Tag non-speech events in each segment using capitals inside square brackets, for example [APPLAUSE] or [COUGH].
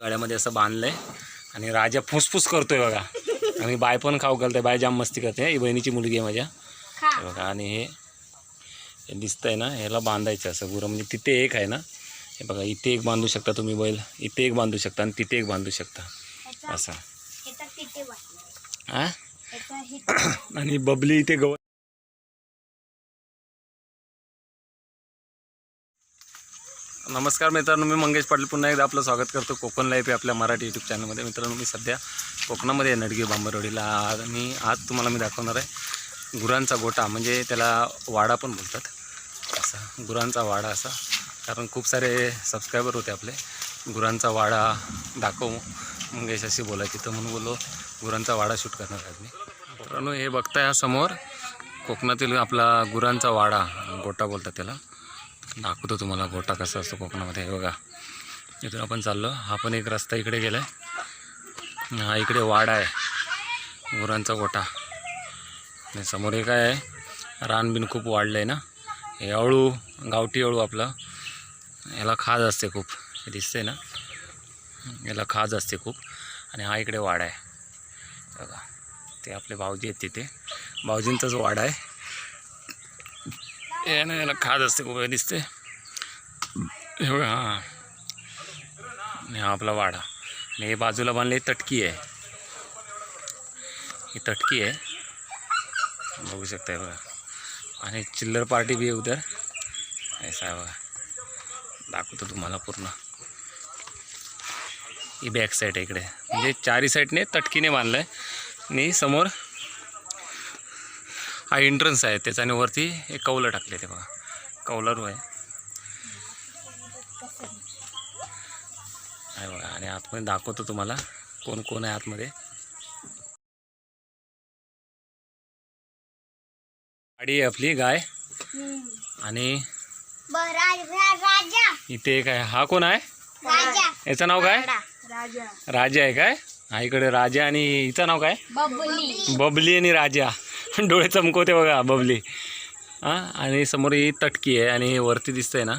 गळ्यामध्ये असं बांधलंय. आणि राजा फुसफुस करतोय बघा. आणि बाय पण खाऊ घालते बाय जाम मस्ती करते ही बहिणीची मुलगी आहे माझ्या. बघा आणि हे हे दिसतंय ना ह्याला बांधायचं असं गुरं. म्हणजे तिथे एक आहे ना. हे बघा इथे एक बांधू शकता तुम्ही बैल. इथे एक बांधू शकता आणि तिथे एक बांधू शकता. असं. हा [COUGHS] आणि बबली इथे गवत नमस्कार मित्रांनो मी मंगेश पाटील. पुन्हा एकदा आपलं स्वागत करतो. कोकण लाईफ आहे आपल्या मराठी यूट्यूब चॅनलमध्ये मित्रांनो मी सध्या कोकणामध्ये आहे नडगी बांबरवाडीला आणि आज तुम्हाला मी दाखवणार आहे गुरांचा गोटा म्हणजे त्याला वाडा पण बोलतात. असा गुरांचा वाडा असा. कारण खूप सारे सबस्क्रायबर होते आपले. गुरांचा वाडा दाखव. मंगेशाशी बोलायची तर म्हणून बोललो गुरांचा वाडा शूट करणार आहे मी. मित्रांनो हे बघताय समोर. कोकणातील आपला गुरांचा वाडा गोटा बोलतात त्याला. दाखवतो तुम्हाला गोटा कसा असतो कोकणामध्ये. हे बघा इथून आपण चाललो. हा पण एक रस्ता इकडे गेला आहे हा इकडे वाडा आहे गुरांचा गोटा. आणि समोर हे काय आहे? रानबिन खूप वाढलं आहे ना? हे अळू गावठी अळू आपलं. याला खाज असते खूप. हे दिसते ना? याला खाज असते खूप. आणि हा इकडे वाडा आहे. बघा ते आपले भाऊजी आहेत तिथे. भाऊजींचाच वाडा आहे. यानं याला खाज असते खूप दिसते एवढं हां हा आपला वाडा आणि हे बाजूला बांधले तटकी आहे ही तटकी आहे बघू शकताय बघा आणि चिल्लर पार्टी बी आहे उधर ऐसा आहे बघा दाखवतो तुम्हाला पूर्ण ही बॅक साईड आहे इकडे म्हणजे चारी साईडने तटकीने बांधलं आहे आणि समोर हा एंट्रन्स आहे त्याच्याने वरती एक कौलं टाकले ते बघा. कौलरू आहे. बघा आणि आतमध्ये दाखवतो तुम्हाला कोण कोण आहे आतमध्ये. गाडी आहे आपली गाय. आणि राजा. इथे एक आहे. हा कोण आहे? राजा. याचं नाव काय? राजा. राजा. आहे काय? हा इकडे राजा आणि हिचं नाव काय? बबली. बबली आणि राजा. [LAUGHS] डोळे चमकवते बघा बबली हां आणि समोर ही तटकी आहे आणि वरती दिसतंय ना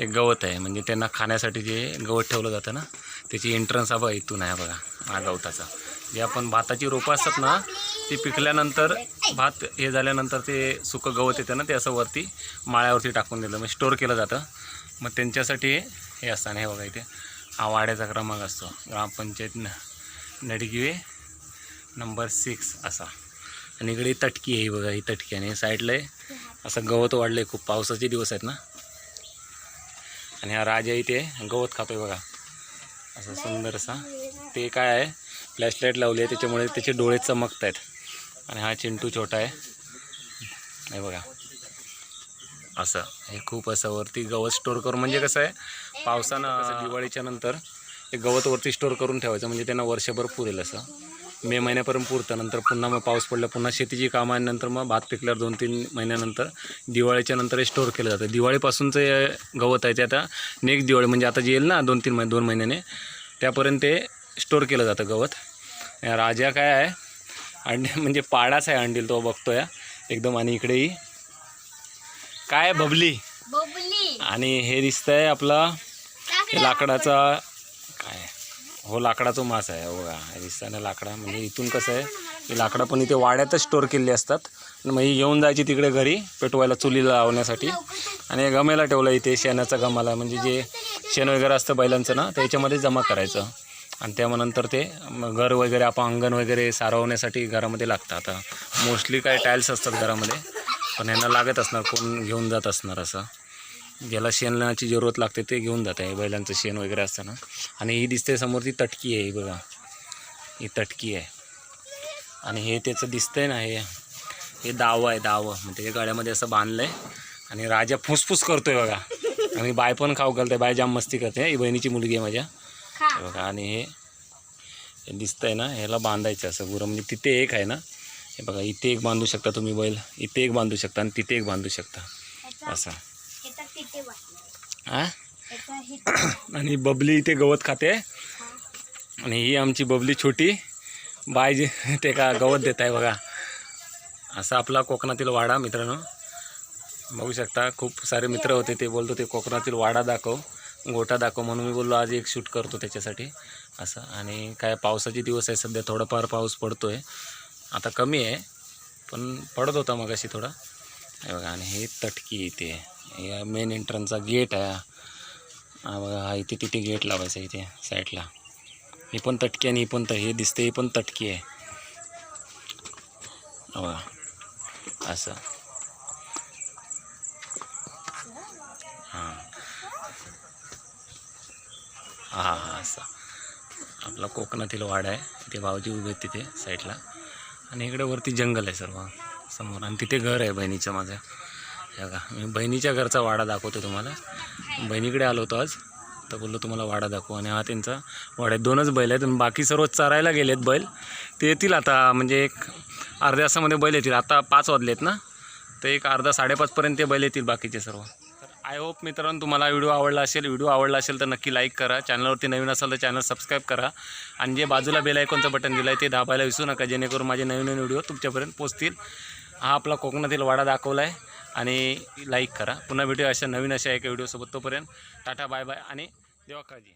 एक गवत आहे. म्हणजे त्यांना खाण्यासाठी जे गवत ठेवलं जातं ना त्याची एंट्रन्स हा बघा इथून आहे बघा हा गवताचा. जे आपण भाताची रोपं असतात ना ती पिकल्यानंतर भात हे झाल्यानंतर ते सुकं गवत येतं ना ते असं वरती माळ्यावरती टाकून दिलं म्हणजे स्टोअर केलं जातं. मग त्यांच्यासाठी हे असतं हे बघा इथे हा वाड्याचा क्रमांक असतो. ग्रामपंचायत न नडगिवे नंबर सिक्स असा. आणि इकडे तटकी आहे बघा ही तटकी आणि साईडला आहे असं गवत वाढलं आहे खूप. पावसाचे दिवस आहेत ना. आणि हा राजा इथे गवत खातोय बघा. असं सुंदर असा ते काय आहे? फ्लॅशलाईट लावली आहे त्याच्यामुळे त्याचे डोळे चमकत आहेत आणि हा चिंटू छोटा आहे. हे बघा. असं. हे खूप असं वरती गवत स्टोर करून म्हणजे कसं आहे? पावसानं दिवाळीच्या नंतर हे गवत वरती स्टोर करून ठेवायचं म्हणजे त्यांना वर्षभर पुरेल असं. मे महिन्यापर्यंत पुरतं. नंतर पुन्हा मग पाऊस पडला पुन्हा शेतीची कामं आणि नंतर मग भात पिकल्यावर दोन तीन महिन्यानंतर दिवाळीच्या नंतर हे स्टोअर केलं जातं. दिवाळीपासूनचं हे गवत आहे ते आता नेक्स्ट दिवाळी म्हणजे आता जे येईल ना दोन तीन महिने दोन महिन्याने त्यापर्यंत ते स्टोअर केलं जातं गवत. राजा काय आहे अंडी [LAUGHS] म्हणजे पाडाच आहे अंडील तो बघतोय. एकदम आणि इकडेही काय बबली? आणि हे दिसतंय आपला लाकडाचा काय हो लाकडाचा मास आहे हो बघा. दिसताना लाकडा म्हणजे इथून कसं आहे की लाकडं पण इथे वाड्यातच स्टोअर केलेली असतात. मग ही घेऊन जायची तिकडे घरी पेटवायला चुलीला लावण्यासाठी. आणि गमेला ठेवलं इथे शेणाचा गमाला म्हणजे जे शेण वगैरे असतं बैलांचं ना त्याच्यामध्ये जमा करायचं. आणि त्यानंतर ते घर वगैरे आपण अंगण वगैरे सारवण्यासाठी घरामध्ये लागतं. आता मोस्टली काय टाईल्स असतात घरामध्ये पण यांना लागत असणार कोण घेऊन जात असणार असं. ज्याला शेणाची जरूरत लागते ते घेऊन जात आहे बैलांचं शेण वगैरे असतं ना आणि ही दिसते समोर ती तटकी आहे ही बघा. ही तटकी आहे. आणि हे त्याचं दिसतंय ना हे हे दावं आहे दावं. म्हणजे हे गळ्यामध्ये असं बांधलं आहे आणि राजा फुसफुस करतोय बघा. आणि बाय पण खाऊ घालते बाय जाम मस्ती करते. ही बहिणीची मुलगी आहे माझ्या. हे बघा आणि हे हे दिसतंय ना ह्याला बांधायचं असं गुरं. म्हणजे तिथे एक आहे ना. हे बघा इथे एक बांधू शकता तुम्ही बैल. इथे एक बांधू शकता आणि तिथे एक बांधू शकता. असं. हां? [CLEARS THROAT] आणि बबली इथे गवत खाते. आणि ही आमची बबली छोटी. बाय जे [LAUGHS] ते का गवत देत आहे बघा. असा आपला कोकणातील वाडा मित्रांनो. बघू शकता खूप सारे मित्र होते ते बोलतो ते कोकणातील वाडा दाखव गोटा दाखव. म्हणून मी बोललो आज एक शूट करतो त्याच्यासाठी. असं. आणि काय पावसाचे दिवस आहे सध्या थोडाफार पाऊस पडतो आहे आता कमी आहे पण पडत होता मग अशी थोडा. हे बघा आणि हे तटकी इथे. या मेन एंट्रन्सचा गेट आहे. हा बघा हा इथे तिथे गेट लावायचा इथे साईडला हे पण तटकी आणि ही पण त हे दिसते ही पण तटकी आहे. बघा असं. हां. हां हां असं. आपला कोकणातील वाडा आहे. तिथे भावजी उभे आहेत तिथे साईडला आणि इकडे वरती जंगल आहे सर्व समोर. आणि तिथे घर आहे बहिणीचं माझं. बघा मी बहिणीच्या घरचा वाडा दाखवतो तुम्हाला. बहिणीकडे आलो होतो आज. तर बोललो तुम्हाला वाडा दाखवू. आणि हा त्यांचा वाडा दोनच बैल आहेत आणि बाकी सर्व चरायला गेलेत बैल. ते येतील आता म्हणजे एक अर्ध्या तासामध्ये बैल येतील. आता पाच वाजलेत ना. तर एक अर्धा साडेपाचपर्यंत ते बैल येतील बाकीचे सर्व. तर आय होप मित्रांनो तुम्हाला व्हिडिओ आवडला असेल व्हिडिओ आवडला असेल तर नक्की लाईक करा. चॅनलवरती नवीन असाल तर चॅनल सबस्क्राईब करा. आणि जे बाजूला बेल आयकॉनचं बटन दिलं आहे ते दाबायला विसरू नका. जेणेकरून माझे नवीन नवीन व्हिडिओ तुमच्यापर्यंत पोचतील हा आपला कोकणातील वाडा दाखवला आहे आणि लाईक करा. पुन्हा भेटूया अशा नवीन अशा एका व्हिडिओसोबत तोपर्यंत टाटा बाय बाय आणि देवा काळजी